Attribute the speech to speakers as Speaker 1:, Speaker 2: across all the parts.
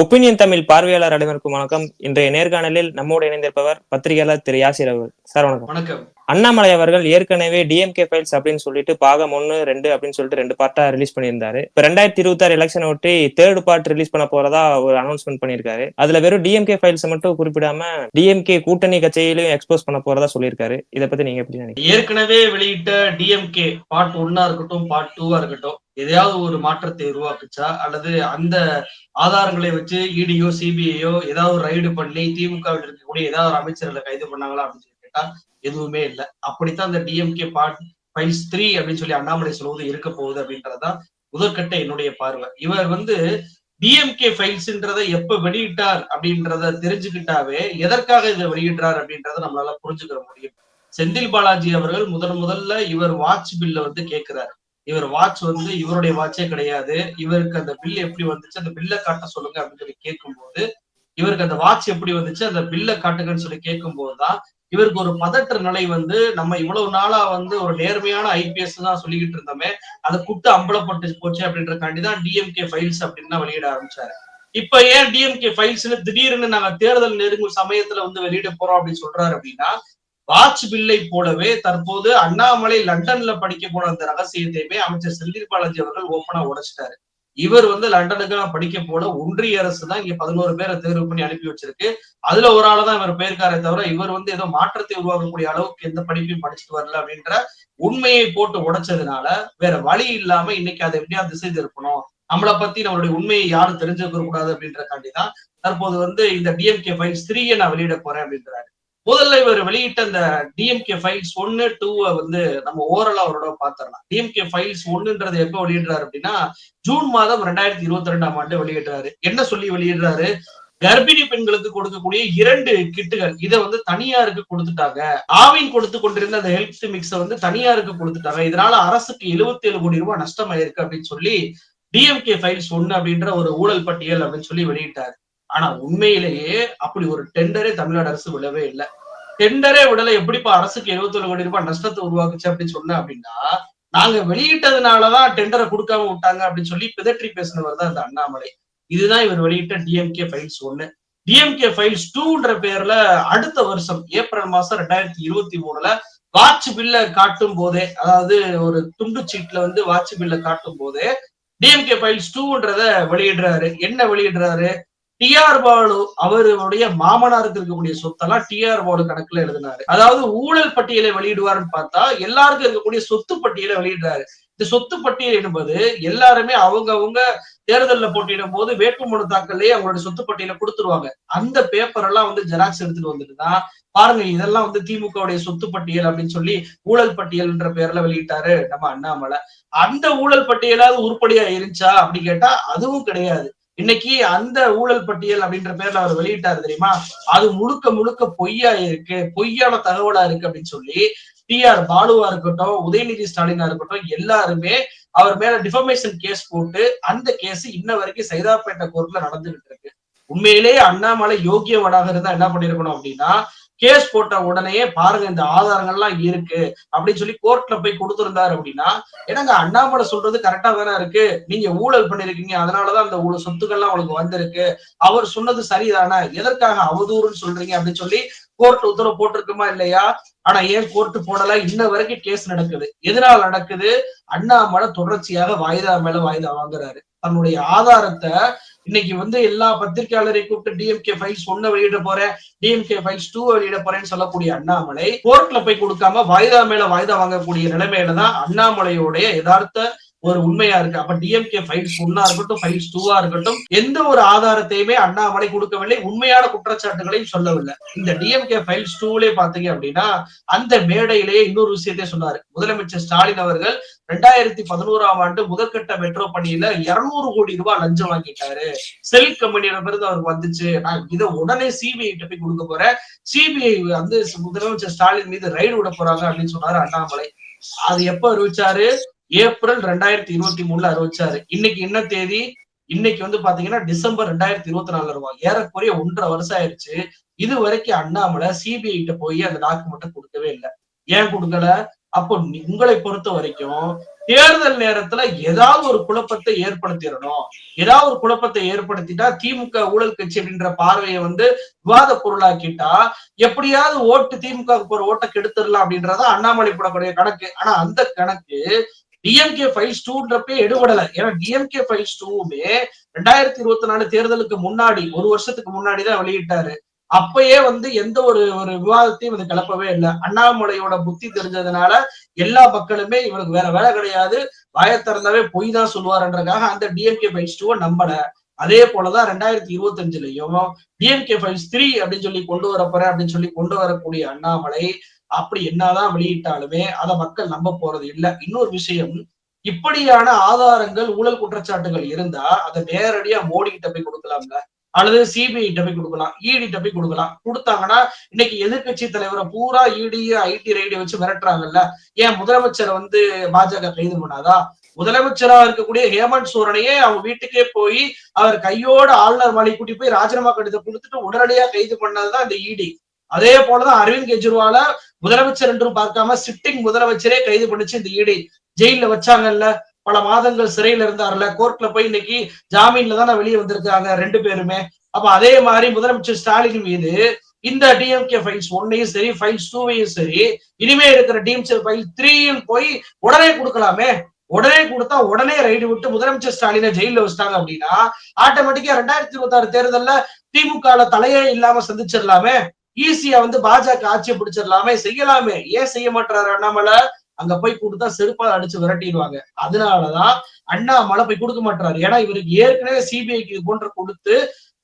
Speaker 1: Opinion Tamil பார்வையாளர் அனைவருக்கும் வணக்கம். இன்றைய நேர்காணலில் நம்மோடு இணைந்திருப்பவர் பத்திரிகையாளர் திரு யாசிர் அவர்கள். சார் வணக்கம்.
Speaker 2: வணக்கம்.
Speaker 1: அண்ணாமலை அவர்கள் ஏற்கனவே டிஎம்கே ஃபைல்ஸ் அப்படின்னு சொல்லிட்டு பாகம் ஒன்னு ரெண்டு அப்படின்னு சொல்லிட்டு ரெண்டு பார்ட்டா ரிலீஸ் பண்ணியிருந்தாரு. இப்ப ரெண்டாயிரத்தி இருபத்தி ஆறு எலெக்ஷன் ஒட்டி தேர்ட் பார்ட் ரிலீஸ் பண்ண போறதா ஒரு அனௌன்ஸ்மெண்ட் பண்ணியிருக்காரு. அதுல வெறும் டிஎம்கே ஃபைல்ஸ் மட்டும் குறிப்பிடாம டிஎம்கே கூட்டணி கட்சியிலையும் எக்ஸ்போஸ் பண்ண போறதா சொல்லியிருக்காரு. இதை பத்தி நீங்க எப்படி நினைக்கிறீங்க?
Speaker 2: ஏற்கனவே வெளியிட்ட டிஎம்கே பார்ட் ஒன்னா இருக்கட்டும் பார்ட் டூவா இருக்கட்டும் எதையாவது ஒரு மாற்றத்தை உருவாக்குச்சா? அல்லது அந்த ஆதாரங்களை வச்சு இடியோ சிபிஐயோ ஏதாவது ஒரு ரைடு பண்ணி திமுகவில் இருக்கக்கூடிய ஏதாவது ஒரு அமைச்சர்களை கைது பண்ணாங்களா அப்படின்னு கேட்டா எதுவுமே இல்லை. அப்படித்தான் அந்த டிஎம்கே பார்ட் ஃபைல்ஸ் த்ரீ அப்படின்னு சொல்லி அண்ணாமலை சொல்வது இருக்க போகுது அப்படின்றதுதான் முதற்கட்ட என்னுடைய பார்வை. இவர் வந்து டிஎம்கே ஃபைல்ஸ்ன்றத எப்ப வெளியிட்டார் அப்படின்றத தெரிஞ்சுக்கிட்டாவே எதற்காக இதை வெளியிடுறார் அப்படின்றத நம்மளால புரிஞ்சுக்கிற முடியும். செந்தில் பாலாஜி அவர்கள் முதன் முதல்ல இவர் வாட்ச் பில்ல வந்து கேட்கிறார் இவர் வாட்ச் வந்து இவருடைய வாட்சே கிடையாது. இவருக்கு அந்த பில் எப்படி வந்துச்சு அந்த பில்லை காட்ட சொல்லுங்க அப்படின்னு சொல்லி கேட்கும்போது இவருக்கு அந்த வாட்ச் எப்படி வந்துச்சு அந்த பில்லை காட்டுங்கன்னு சொல்லி கேட்கும் போதுதான் இவருக்கு ஒரு பதற்ற நிலை வந்து நம்ம இவ்வளவு நாளா வந்து ஒரு நேர்மையான ஐபிஎஸ் தான் சொல்லிக்கிட்டு இருந்தோமே அதை குட்டு அம்பலப்பட்டு போச்சு அப்படின்றக்காண்டி தான் டிஎம்கே ஃபைல்ஸ் அப்படின்னு தான் வெளியிட ஆரம்பிச்சாரு. இப்ப ஏன் டிஎம்கே ஃபைல்ஸ்னு திடீர்னு நாங்க தேர்தல் நெருங்கும் சமயத்துல வந்து வெளியிட போறோம் அப்படின்னு சொல்றாரு அப்படின்னா வாட்ச் பில்லை போலவே தற்போது அண்ணாமலை லண்டன்ல படிக்க போன அந்த ரகசியத்தையுமே அமைச்சர் செந்தில் பாலாஜி அவர்கள் ஓப்பனா உடைச்சிட்டாரு. இவர் வந்து லண்டனுக்கு நான் படிக்க போல ஒன்றிய அரசு தான் இங்க பதினோரு பேரை தேர்வு பண்ணி அனுப்பி வச்சிருக்கு. அதுல ஒரு ஆளு தான் இவர் போயிருக்காரே தவிர இவர் வந்து ஏதோ மாற்றத்தை உருவாக்கக்கூடிய அளவுக்கு எந்த படிப்பையும் படிச்சுட்டு வரல அப்படின்ற உண்மையை போட்டு உடைச்சதுனால வேற வழி இல்லாம இன்னைக்கு அதை எப்படியா திசை திருப்பணும்? நம்மளை பத்தி நம்மளுடைய உண்மையை யாரும் தெரிஞ்சுக்க கூடாது அப்படின்றக்காண்டி தான் தற்போது வந்து இந்த டிஎம்கே ஃபைல்ஸ் த்ரீயை நான் வெளியிட போறேன் அப்படின்றாரு. முதல்ல இவர் வெளியிட்ட அந்த டிஎம்கே ஃபைல்ஸ் ஒன்னு டூவை வந்து நம்ம ஓரளவு அவரோட பாத்திரலாம் டிஎம்கே ஃபைல்ஸ் ஒன்னுன்றது எப்ப வெளியிடுறாரு அப்படின்னா ஜூன் மாதம் ரெண்டாயிரத்தி இருபத்தி ரெண்டாம் ஆண்டு வெளியிடுறாரு. என்ன சொல்லி வெளியிடுறாரு? கர்ப்பிணி பெண்களுக்கு கொடுக்கக்கூடிய இரண்டு கிட்டுகள். இதை வந்து தனியாருக்கு கொடுத்துட்டாங்க. ஆவின் கொடுத்து கொண்டிருந்த அந்த ஹெல்த் மிக்ஸை வந்து தனியாருக்கு கொடுத்துட்டாங்க. இதனால அரசுக்கு எழுபத்தி ஏழு கோடி ரூபாய் நஷ்டம் ஆயிருக்கு அப்படின்னு சொல்லி டிஎம்கே ஃபைல்ஸ் ஒன்னு அப்படின்ற ஒரு ஊழல் பட்டியல் அப்படின்னு சொல்லி வெளியிட்டாரு. ஆனா உண்மையிலேயே அப்படி ஒரு டெண்டரே தமிழ்நாடு அரசு விடவே இல்லை. டெண்டரே விடல. எப்படிப்பா அரசுக்கு எழுபத்தி ஏழு கோடி ரூபாய் நஷ்டத்தை உருவாக்குச்சு அப்படின்னு சொன்ன அப்படின்னா நாங்க வெளியிட்டதுனாலதான் டெண்டரை கொடுக்காம விட்டாங்க அப்படின்னு சொல்லி பிதற்றி பேசினவர் தான் இந்த அண்ணாமலை. இதுதான் இவர் வெளியிட்ட டிஎம்கே ஃபைல்ஸ் ஒன்னு டிஎம்கே ஃபைல்ஸ் டூன்ற பேர்ல அடுத்த வருஷம் ஏப்ரல் மாசம் ரெண்டாயிரத்தி இருபத்தி மூணுல வாட்ச் பில்ல காட்டும் போதே அதாவது ஒரு துண்டு சீட்ல வந்து வாட்ச் பில்ல காட்டும் போதே டிஎம்கே ஃபைல்ஸ் டூன்றத வெளியிடுறாரு. என்ன வெளியிடுறாரு? டிஆர் பாலு அவருடைய மாமனாருக்கு இருக்கக்கூடிய சொத்தெல்லாம் டிஆர் பாலு கணக்குல எழுதினாரு. அதாவது ஊழல் பட்டியலை வெளியிடுவாருன்னு பார்த்தா எல்லாருக்கும் இருக்கக்கூடிய சொத்து பட்டியலை வெளியிடுறாரு. இந்த சொத்து பட்டியல் என்பது எல்லாருமே அவங்க அவங்க தேர்தலில் போட்டியிடும் போது வேட்புமனு தாக்கல்லே அவங்களோட சொத்து பட்டியலை கொடுத்துருவாங்க. அந்த பேப்பர் எல்லாம் வந்து ஜெராக்ஸ் எடுத்துட்டு வந்துட்டு தான் பாருங்க இதெல்லாம் வந்து திமுகவுடைய சொத்து பட்டியல் அப்படின்னு சொல்லி ஊழல் பட்டியல்ன்ற பேர்ல வெளியிட்டாரு நம்ம அண்ணாமலை. அந்த ஊழல் பட்டியலாவது உருப்படியா இருந்துச்சா அப்படி கேட்டா அதுவும் கிடையாது. இன்னைக்கு அந்த ஊழல் பட்டியல் அப்படின்ற பேர்ல அவர் வெளியிட்டாரு தெரியுமா? அது முழுக்க முழுக்க பொய்யா இருக்கு பொய்யான தகவலா இருக்கு அப்படின்னு சொல்லி டி ஆர் பாலுவா இருக்கட்டும் உதயநிதி ஸ்டாலினா இருக்கட்டும் எல்லாருமே அவர் மேல டிஃபர்மேஷன் கேஸ் போட்டு அந்த கேஸ் இன்ன வரைக்கும் சைதாப்பேட்டை கோர்ட்ல நடந்துகிட்டு இருக்கு. உண்மையிலேயே அண்ணாமலை யோகியவனாக இருந்தா என்ன பண்ணிருக்கணும் அப்படின்னா கேஸ் போட்ட உடனே பாருங்க இந்த ஆதாரங்கள்லாம் இருக்கு அப்படின்னு சொல்லி கோர்ட்ல போய் கொடுத்திருந்தாரு அப்படின்னா என்னங்க அண்ணாமலை சொல்றது கரெக்டா தானே இருக்கு? நீங்க ஊழல் பண்ணிருக்கீங்க அதனாலதான் அந்த ஊழல் சொத்துக்கள்லாம் உங்களுக்கு வந்திருக்கு. அவர் சொன்னது சரிதானே? எதற்காக அவதூறுன்னு சொல்றீங்க அப்படின்னு சொல்லி கோர்ட் உத்தரவு போட்டிருக்குமா இல்லையா? ஆனா ஏன் கோர்ட் போடல? இன்ன வரைக்கும் கேஸ் நடக்குது. எதனால நடக்குது? அண்ணாமலை தொடர்ச்சியாக வாய்தா மேல வாய்தா வாங்குறாரு. தன்னுடைய ஆதாரத்தை இன்னைக்கு வந்து எல்லா பத்திரிகையாளரை கூப்பிட்டு டிஎம்கே ஃபைல்ஸ் ஒன்னு வெளியிட போறேன். டிஎம்கே ஃபைல்ஸ் டூ வெளியிட போறேன்னு சொல்லக்கூடிய அண்ணாமலை கோர்ட்ல போய் கொடுக்காம வாய்தா மேல வாய்தா வாங்கக்கூடிய நிலைமையில தான் அண்ணாமலையுடைய யதார்த்த ஒரு உண்மையா இருக்கு. அப்ப டிஎம்கே ஃபைல்ஸ் ஒன்னா இருக்கட்டும் ஃபைல்ஸ் டூவா இருக்கட்டும் எந்த ஒரு ஆதாரத்தையுமே அண்ணாமலை கொடுக்கவில்லை. உண்மையான குற்றச்சாட்டுகளையும் சொல்லவில்லை. இந்த டிஎம்கே ஃபைல்ஸ் டூலே பாத்தீங்க அப்படின்னா அந்த மேடையிலேயே இன்னொரு விஷயத்தை சொன்னாரு. முதலமைச்சர் ஸ்டாலின் அவர்கள் ரெண்டாயிரத்தி பதினோராம் ஆண்டு முதற்கட்ட மெட்ரோ பணியில இருநூறு கோடி ரூபாய் லஞ்சம் வாங்கிட்டாரு. செல் கம்பெனியிடமிருந்து அவருக்கு வந்துச்சு. நான் இதை உடனே சிபிஐ கிட்ட போய் கொடுக்க போறேன். சிபிஐ வந்து முதலமைச்சர் ஸ்டாலின் மீது ரைடு விட போறாங்க அப்படின்னு சொன்னாரு அண்ணாமலை. அது எப்ப அறிவிச்சாரு? ஏப்ரல் ரெண்டாயிரத்தி இருபத்தி மூணுல அறிவிச்சாரு. இன்னைக்கு என்ன தேதி? இன்னைக்கு வந்து பாத்தீங்கன்னா டிசம்பர் ரெண்டாயிரத்தி இருபத்தி நாலுல வருவாங்க. ஏறக்குறைய ஒன்றரை வருஷம் ஆயிருச்சு இது வரைக்கும் அண்ணாமலை சிபிஐ கிட்ட போய் அந்த டாக்குமெண்ட்டை கொடுக்கவே இல்லை. ஏன் கொடுக்கல? அப்போ உங்களை பொறுத்த வரைக்கும் தேர்தல் நேரத்துல ஏதாவது ஒரு குழப்பத்தை ஏற்படுத்திடணும். ஏதாவது ஒரு குழப்பத்தை ஏற்படுத்திட்டா திமுக ஊழல் கட்சி அப்படின்ற பார்வையை வந்து விவாத பொருளாக்கிட்டா எப்படியாவது ஓட்டு திமுக போற ஓட்டை கெடுத்துடலாம் அப்படின்றத அண்ணாமலை போடக்கூடிய கணக்கு. ஆனா அந்த கணக்கு டிஎம்கே ஃபைல்ஸ் டூன்றப்பே எடுபடல. ஏன்னா டிஎம்கே ஃபைல்ஸ் டூவுமே ரெண்டாயிரத்தி இருபத்தி நாலு தேர்தலுக்கு முன்னாடி ஒரு வருஷத்துக்கு முன்னாடி தான் வெளியிட்டாரு. அப்பயே வந்து எந்த ஒரு ஒரு விவாதத்தையும் இது கிளப்பவே இல்லை. அண்ணாமலையோட புத்தி தெரிஞ்சதுனால எல்லா மக்களுமே இவருக்கு வேற வேலை கிடையாது. வாயை திறந்தாவே பொய் தான் சொல்லுவாருன்றக்காக அந்த டிஎம்கே ஃபைல்ஸ் டூவை நம்பல. அதே போலதான் ரெண்டாயிரத்தி இருபத்தி அஞ்சுலயும் டிஎம்கே ஃபைல்ஸ் த்ரீ அப்படின்னு சொல்லி கொண்டு வரப்போறேன் அப்படின்னு சொல்லி கொண்டு வரக்கூடிய அண்ணாமலை அப்படி என்னதான் வெளியிட்டாலுமே அதை மக்கள் நம்ப போறது இல்ல. இன்னொரு விஷயம் இப்படியான ஆதாரங்கள் ஊழல் குற்றச்சாட்டுகள் இருந்தா அதை நேரடியா மோடி கிட்ட போய் கொடுக்கலாம்ல? அல்லது சிபிஐ கிட்ட போய் கொடுக்கலாம் இடி கிட்ட போய் கொடுக்கலாம். கொடுத்தாங்கன்னா இன்னைக்கு எதிர்கட்சி தலைவரை பூரா இடி ஐடி ரைடி வச்சு மிரட்டுறாங்கல்ல? ஏன் முதலமைச்சர் வந்து பாஜக கைது பண்ணாதா? முதலமைச்சரா இருக்கக்கூடிய ஹேமந்த் சோரனையே அவங்க வீட்டுக்கே போய் அவர் கையோட ஆளுநர் மாலை கூட்டி போய் ராஜினாமா கடிதம் கொடுத்துட்டு உடனடியா கைது பண்ணதுதான் இந்த இடி அதே போலதான் அரவிந்த் கெஜ்ரிவால முதலமைச்சர் என்றும் பார்க்காம சிட்டிங் முதலமைச்சரே கைது பண்ணிச்சு இந்த இடி ஜெயில வச்சாங்கல்ல. பல மாதங்கள் சிறையில இருந்தார்ல. கோர்ட்ல போய் இன்னைக்கு ஜாமீன்ல தான் வெளியே வந்திருக்காங்க ரெண்டு பேருமே. அப்ப அதே மாதிரி முதலமைச்சர் ஸ்டாலின் மீது இந்த டிஎம்கே ஃபைல்ஸ் ஒன்னையும் சரி ஃபைல்ஸ் டூவையும் சரி இனிமே இருக்கிற டிஎம்கே ஃபைல் த்ரீயும் போய் உடனே கொடுக்கலாமே. உடனே கொடுத்தா உடனே ரைடு விட்டு முதலமைச்சர் ஸ்டாலினை ஜெயில வச்சிட்டாங்க அப்படின்னா ஆட்டோமேட்டிக்கா ரெண்டாயிரத்தி இருபத்தி ஆறு தேர்தல்ல திமுக தலையே இல்லாம சந்திச்சிடலாமே. ஈஸியா வந்து பாஜக ஆட்சியை பிடிச்சிடலாமே செய்யலாமே. ஏன் செய்ய மாட்டாரு அண்ணாமலை? அங்க போய் கொடுத்தா செருப்பால் அடிச்சு விரட்டிடுவாங்க. அதனாலதான் அண்ணாமலை போய் கொடுக்க மாட்டாரு. ஏன்னா இவருக்கு ஏற்கனவே சிபிஐக்கு இது போன்ற கொடுத்து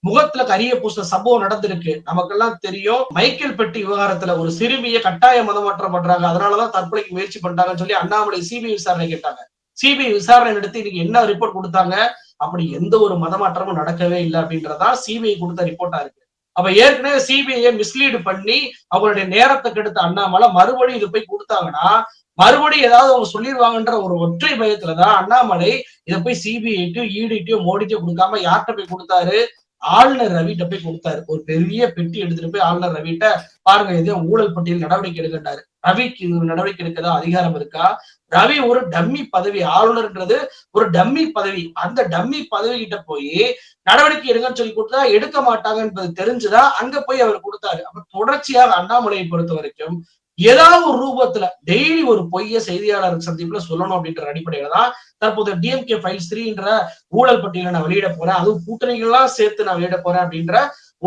Speaker 2: முகத்துல கரிய பூச சம்பவம் நடந்திருக்கு. நமக்கெல்லாம் தெரியும் மைக்கேல் பெட்டி விவகாரத்துல ஒரு சிறுமியை கட்டாய மதமாற்றம் பண்றாங்க. அதனாலதான் தற்கொலைக்கு முயற்சி பண்றாங்கன்னு சொல்லி அண்ணாமலை சிபிஐ விசாரணை கேட்டாங்க. சிபிஐ விசாரணை நடத்தி இன்னைக்கு என்ன ரிப்போர்ட் கொடுத்தாங்க? அப்படி எந்த ஒரு மதமாற்றமும் நடக்கவே இல்லை அப்படின்றதா சிபிஐ கொடுத்த ரிப்போர்ட்டா இருக்கு. அப்ப ஏற்கனவே சிபிஐ மிஸ்லீடு பண்ணி அவங்களுடைய நேரத்தை கெடுத்த அண்ணாமலை மறுபடியும் இது போய் கொடுத்தாங்கன்னா மறுபடியும் ஏதாவது அவங்க சொல்லிடுவாங்கன்ற ஒரு ஒற்றை பயத்துலதான் அண்ணாமலை இதை போய் சிபிஐட்டையும் ஈடிட்டியோ மோடிட்டும் கொடுக்காம யார்கிட்ட போய் கொடுத்தாரு? ஆளுநர் ரவிட்ட போய் கொடுத்தாரு. ஒரு பெரிய பெட்டி எடுத்துட்டு போய் ஆளுநர் ரவிட்ட பாருங்க எதையும் ஊழல் பட்டியல் நடவடிக்கை எடுக்கின்றாரு ரவிக்கு நடவடிக்கை எடுக்கதா அதிகாரம் இருக்கா? ரவி ஒரு டம்மி பதவி ஆளுநர்ன்றது ஒரு டம்மி பதவி. அந்த டம்மி பதவி கிட்ட போய் நடவடிக்கை எடுங்கன்னு சொல்லி கொடுத்தா எடுக்க மாட்டாங்க என்பது தெரிஞ்சுதான் அங்க போய் அவர் கொடுத்தாரு. அப்ப தொடர்ச்சியாக அண்ணாமலையை பொறுத்த வரைக்கும் ஏதாவது ஒரு ரூபத்துல டெய்லி ஒரு பொய்ய செய்தியாளர் சந்திப்புல சொல்லணும் அப்படின்ற அடிப்படையில தான் தற்போது டிஎம்கே ஃபைல்ஸ் த்ரீன்ற ஊழல் பட்டியலை நான் வெளியிட போறேன். அதுவும் கூட்டணிகள்லாம் சேர்த்து நான் வெளியிட போறேன் அப்படின்ற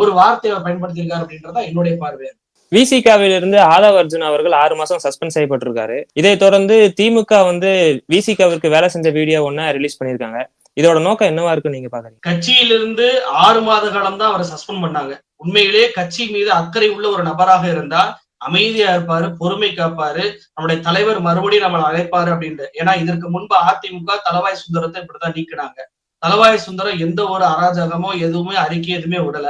Speaker 2: ஒரு வார்த்தையை பயன்படுத்தியிருக்காரு அப்படின்றதா என்னுடைய பார்வை.
Speaker 1: விசிகாவில் இருந்து அர்ஜுன் அவர்கள் ஆறு மாசம் சஸ்பெண்ட் செய்யப்பட்டிருக்காரு. இதை தொடர்ந்து திமுக வந்து விசிகாவிற்கு வேலை செஞ்ச வீடியோ ஒன்னா ரிலீஸ் பண்ணிருக்காங்க இதோட நோக்கம் என்னவா இருக்கு நீங்க பாக்குறீங்க?
Speaker 2: கட்சியிலிருந்து ஆறு மாத காலம் தான் அவரை சஸ்பெண்ட் பண்ணாங்க. உண்மையிலேயே கட்சி மீது அக்கறை உள்ள ஒரு நபராக இருந்தா அமைதியா இருப்பாரு பொறுமை காப்பாரு நம்முடைய தலைவர் மறுபடியும் நம்மளை அழைப்பாரு அப்படின்ட்டு ஏன்னா இதற்கு முன்பு அதிமுக தலவாய் சுந்தரத்தை இப்படிதான் நீக்கினாங்க. தலவாய் சுந்தரம் எந்த ஒரு அராஜகமோ எதுவுமே அறிக்கை எதுவுமே விடல.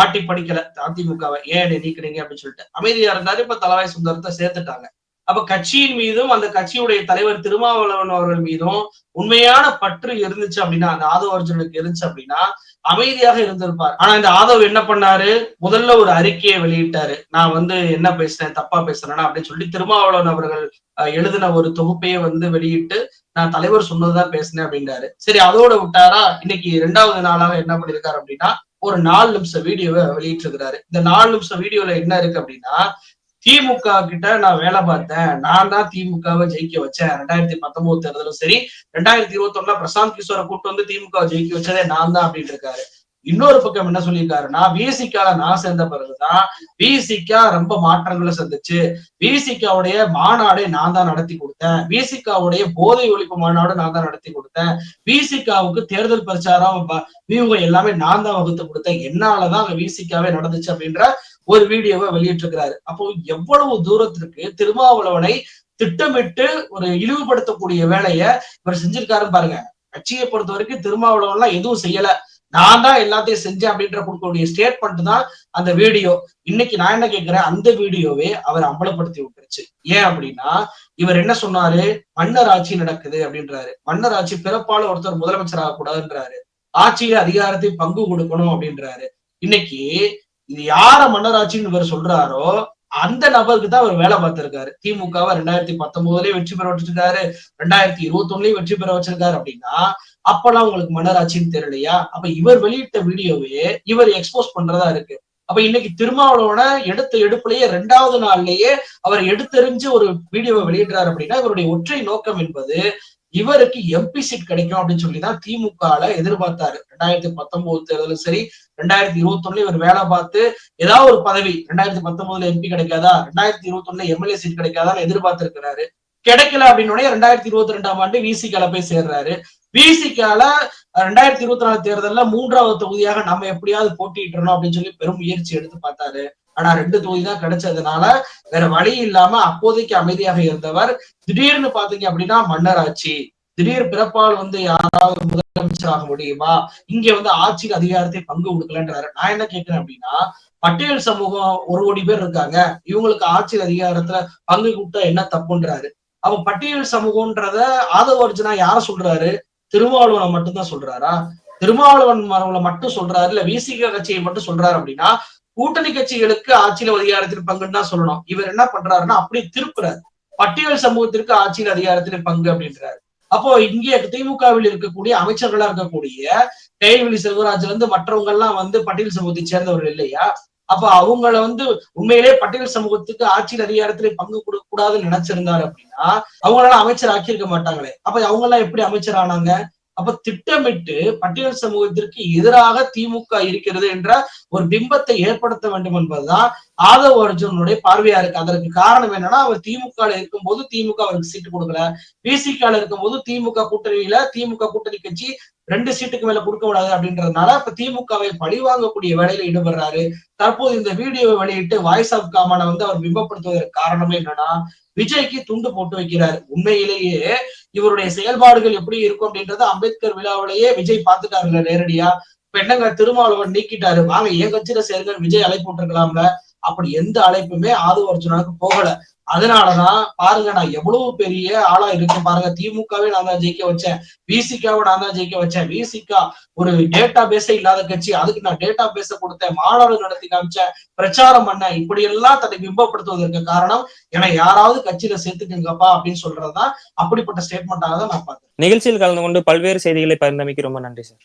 Speaker 2: ஆட்டி படிக்கல அதிமுகவை. ஏன் நீக்கினீங்க அப்படின்னு சொல்லிட்டு. அமைதியா இருந்தாரு இப்ப தலவாய் சுந்தரத்தை சேர்த்துட்டாங்க. அப்ப கட்சியின் மீதும் அந்த கட்சியுடைய தலைவர் திருமாவளவன் அவர்கள் மீதும் உண்மையான பற்று இருந்துச்சு அப்படின்னா அந்த ஆதவ அர்ஜுனுக்கு இருந்துச்சு அப்படின்னா அமைதியாக இருந்திருப்பார். ஆனா இந்த ஆதவ் என்ன பண்ணாரு? முதல்ல ஒரு அறிக்கையை வெளியிட்டாரு. நான் வந்து என்ன பேசுறேன் தப்பா பேசுறேன்னா அப்படின்னு சொல்லி திருமாவளவன் அவர்கள் எழுதின ஒரு தொகுப்பையே வந்து வெளியிட்டு நான் தலைவர் சொன்னதுதான் பேசினேன் அப்படின்றாரு சரி அதோட விட்டாரா? இன்னைக்கு இரண்டாவது நாளாக என்ன பண்ணிருக்காரு அப்படின்னா ஒரு நாலு நிமிஷம் வீடியோவை வெளியிட்டிருக்கிறாரு. இந்த நாலு நிமிஷம் வீடியோல என்ன இருக்கு அப்படின்னா திமுக கிட்ட நான் வேலை பார்த்தேன். நான் தான் திமுகவை ஜெயிக்க வச்சேன். ரெண்டாயிரத்தி பத்தொன்பது தேர்தலும் சரி ரெண்டாயிரத்தி இருபத்தி ஒண்ணுல பிரசாந்த் கிஷோரை கூட்டு வந்து திமுக ஜெயிக்க வச்சதே நான் தான் அப்படின்னு இருக்காரு. இன்னொரு பக்கம் என்ன சொல்லியிருக்காருன்னா விசிகால நான் சேர்ந்த பிறகுதான் விசிகா ரொம்ப மாற்றங்களை சந்திச்சு விசிகாவுடைய மாநாடை நான் தான் நடத்தி கொடுத்தேன். விசிகாவுடைய போதை ஒழிப்பு மாநாடு நான் தான் நடத்தி கொடுத்தேன். விசிகாவுக்கு தேர்தல் பிரச்சாரம் வியூகம் எல்லாமே நான் தான் வகுத்து கொடுத்தேன். என்னாலதான் அங்க விசிகாவே நடந்துச்சு அப்படின்ற ஒரு வீடியோவை வெளியிட்டிருக்கிறாரு. அப்போ எவ்வளவு தூரத்திற்கு திருமாவளவனை திட்டமிட்டு ஒரு இழிவுபடுத்தக்கூடிய வேலையை இவர் செஞ்சிருக்காருன்னு பாருங்க. கட்சியை பொறுத்த வரைக்கும் திருமாவளவன் எல்லாம் எதுவும் செய்யல. நான் தான் எல்லாத்தையும் செஞ்சேன் அப்படின்ற கொடுக்கக்கூடிய ஸ்டேட்மெண்ட் தான் அந்த வீடியோ இன்னைக்கு நான் என்ன கேட்கிறேன் அந்த வீடியோவே அவர் அம்பலப்படுத்தி விட்டுருச்சு. ஏன் அப்படின்னா இவர் என்ன சொன்னாரு? மன்னர் ஆட்சி நடக்குது அப்படின்றாரு. மன்னர் ஆட்சி பிறப்பால ஒருத்தர் முதலமைச்சர் ஆகக்கூடாதுன்றாரு ஆட்சியில அதிகாரத்தை பங்கு கொடுக்கணும் அப்படின்றாரு. இன்னைக்கு இது யார மன்னராட்சின்னு இவர் சொல்றாரோ அந்த நபருக்கு தான் அவர் வேலை பார்த்திருக்காரு. திமுகவை ரெண்டாயிரத்தி பத்தொன்பதுலயே வெற்றி பெற வச்சிருக்காரு. ரெண்டாயிரத்தி இருபத்தி ஒண்ணுலயும் வெற்றி பெற வச்சிருக்காரு அப்படின்னா அப்பெல்லாம் உங்களுக்கு மன்னராட்சின்னு தெரியலையா? அப்ப இவர் வெளியிட்ட வீடியோவே இவர் எக்ஸ்போஸ் பண்றதா இருக்கு. அப்ப இன்னைக்கு திருமாவளவன எடுத்த எடுப்புலயே ரெண்டாவது நாள்லயே அவர் எடுத்தெறிஞ்சு ஒரு வீடியோவை வெளியிடுறாரு அப்படின்னா இவருடைய ஒற்றை நோக்கம் என்பது இவருக்கு எம்பி சீட் கிடைக்கும் அப்படின்னு சொல்லி தான் திமுகல எதிர்பார்த்தாரு. ரெண்டாயிரத்தி பத்தொன்பது தேர்தலும் சரி ரெண்டாயிரத்தி இருபத்தி ஒண்ணுல இவர் வேலை பார்த்து ஏதாவது ஒரு பதவி ரெண்டாயிரத்தி பத்தொன்பதுல எம்பி கிடைக்காதா? ரெண்டாயிரத்தி இருபத்தி ஒண்ணுல எம்எல்ஏ சீட் கிடைக்காதான்னு எதிர்பார்த்திருக்கிறாரு. கிடைக்கல அப்படின்னு ரெண்டாயிரத்தி இருபத்தி ரெண்டாம் ஆண்டு விசிகால போய் சேர்றாரு. விசிகால ரெண்டாயிரத்தி இருபத்தி நாலு தேர்தல்ல மூன்றாவது தொகுதியாக நம்ம எப்படியாவது போட்டியிட்டணும் அப்படின்னு சொல்லி பெரும் முயற்சி எடுத்து பார்த்தாரு. ஆனா ரெண்டு தொகுதி தான் கிடைச்சதுனால வேற வழி இல்லாம அப்போதைக்கு அமைதியாக இருந்தவர். திடீர்னு பாத்தீங்க அப்படின்னா மன்னராட்சி. திடீர் பிறப்பால் வந்து யாராவது முதலமைச்சர் ஆக முடியுமா? இங்க வந்து ஆட்சிக்கு அதிகாரத்தை பங்கு கொடுக்கலன்றாரு நான் என்ன கேட்கிறேன் அப்படின்னா பட்டியல் சமூகம் ஒரு கோடி பேர் இருக்காங்க. இவங்களுக்கு ஆட்சியில் அதிகாரத்துல பங்கு கொடுத்தா என்ன தப்புன்றாரு. அப்ப பட்டியல் சமூகம்ன்றத ஆதவ அர்ஜுனா யார சொல்றாரு? திருமாவளவனை மட்டும்தான் சொல்றாரா? திருமாவளவன் அவங்களை மட்டும் சொல்றாரு இல்ல விசிக கட்சியை மட்டும் சொல்றாரு அப்படின்னா கூட்டணி கட்சிகளுக்கு ஆட்சியில் அதிகாரத்தில் பங்குன்னு தான் சொல்லணும். இவர் என்ன பண்றாருன்னா அப்படியே திருப்புறாரு. பட்டியல் சமூகத்திற்கு ஆட்சியில் அதிகாரத்தில் பங்கு அப்படின்றாரு. அப்போ இங்கே திமுகவில் இருக்கக்கூடிய அமைச்சர்களா இருக்கக்கூடிய கைவெளி செல்வராஜ்ல இருந்து மற்றவங்க எல்லாம் வந்து பட்டியல் சமூகத்தை சேர்ந்தவர்கள் இல்லையா? அப்ப அவங்கள வந்து உண்மையிலே பட்டியல் சமூகத்துக்கு ஆட்சியில் அதிகாரத்திலே பங்கு கொடுக்க கூடாதுன்னு நினைச்சிருந்தாரு அப்படின்னா அவங்களால அமைச்சர் ஆக்கியிருக்க மாட்டாங்களே. அப்ப அவங்க எல்லாம் எப்படி அமைச்சர் ஆனாங்க? அப்ப திட்டமிட்டு பட்டியல் சமூகத்திற்கு எதிராக திமுக இருக்கிறது என்ற ஒரு பிம்பத்தை ஏற்படுத்த வேண்டும் என்பதுதான் ஆதவ அர்ஜுனனுடைய பார்வையா இருக்கு. அதற்கு காரணம் என்னன்னா அவர் திமுக இருக்கும்போது திமுக அவருக்கு சீட்டு கொடுக்கல. பிசிக இருக்கும்போது திமுக கூட்டணியில திமுக கூட்டணி கட்சி ரெண்டு சீட்டுக்கு மேல கொடுக்க கூடாது அப்படின்றதுனால இப்ப திமுகவை பழி வாங்கக்கூடிய வேலையில ஈடுபடுறாரு. தற்போது இந்த வீடியோவை வெளியிட்டு வாய்ஸ் ஆஃப் காமனை வந்து அவர் பிம்பப்படுத்துவதற்கு காரணமே என்னன்னா விஜய்க்கு துண்டு போட்டு வைக்கிறாரு. உண்மையிலேயே இவருடைய செயல்பாடுகள் எப்படி இருக்கும் அப்படின்றத அம்பேத்கர் விழாவிலேயே விஜய் பார்த்துட்டாருல நேரடியா. பெண்ணங்க திருமாவளவன் நீக்கிட்டாரு. வாங்க ஏன் கட்சியில சேருங்க விஜய் அழைப்பு விட்டுருக்கலாம்ல. அப்படி எந்த அழைப்புமே ஆதவ அர்ஜுனாவுக்கு போகல. அதனாலதான் பாருங்க நான் எவ்வளவு பெரிய ஆளா இருக்கேன் பாருங்க. திமுகவே நான் தான் ஜெயிக்க வச்சேன். விசிகாவை நான் தான் ஜெயிக்க வச்சேன். விசிகா ஒரு டேட்டா பேஸே இல்லாத கட்சி. அதுக்கு நான் டேட்டா பேஸ கொடுத்தேன். மாநாடு நடத்தி காமிச்சேன். பிரச்சாரம் பண்ணேன். இப்படி எல்லாம் தன்னை பிம்பப்படுத்துவதற்கு காரணம் ஏன்னா யாராவது கட்சியில சேர்த்துக்குங்கப்பா அப்படின்னு சொல்றதுதான். அப்படிப்பட்ட ஸ்டேட்மெண்டாக தான் நான் பார்த்தேன்.
Speaker 1: நிகழ்ச்சியில் கலந்து கொண்டு பல்வேறு செய்திகளை பரிந்தமைக்கு ரொம்ப நன்றி சார்.